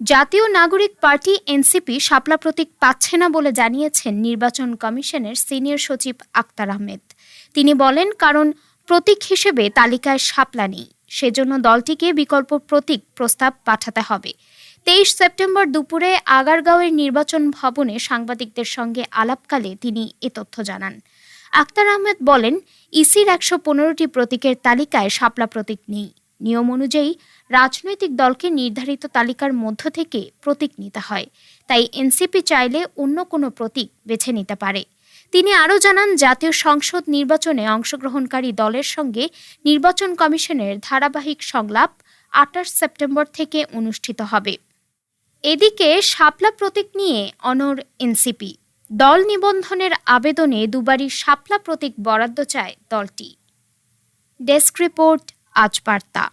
জাতীয় নাগরিক party NCP শাপলা প্রতীক পাচ্ছে না বলে জানিয়েছেন নির্বাচন কমিশনের সিনিয়র সচিব আক্তার আহমেদ। তিনি বলেন, কারণ প্রতীক হিসেবে তালিকায় শাপলা নেই। সেজন্য দলটিকে বিকল্প প্রতীক প্রস্তাব পাঠাতে হবে। তেইশ সেপ্টেম্বর দুপুরে আগারগাঁওয়ের নির্বাচন ভবনে সাংবাদিকদের সঙ্গে আলাপকালে তিনি এ তথ্য জানান। আক্তার আহমেদ বলেন, ইসির একশো পনেরোটি প্রতীকের তালিকায় শাপলা প্রতীক নেই। নিয়ম অনুযায়ী রাজনৈতিক দলকে নির্ধারিত তালিকার মধ্য থেকে প্রতীক নিতে হয়। তাই এনসিপি চাইলে অন্য কোনো প্রতীক বেছে নিতে পারে। তিনি আরও জানান, জাতীয় সংসদ নির্বাচনে অংশগ্রহণকারী দলের সঙ্গে নির্বাচন কমিশনের ধারাবাহিক সংলাপ আঠাশ সেপ্টেম্বর থেকে অনুষ্ঠিত হবে। এদিকে শাপলা প্রতীক নিয়ে অনর এনসিপি। দল নিবন্ধনের আবেদনে দুবারই শাপলা প্রতীক বরাদ্দ চায় দলটি। ডেস্ক রিপোর্ট আজ বার্তা।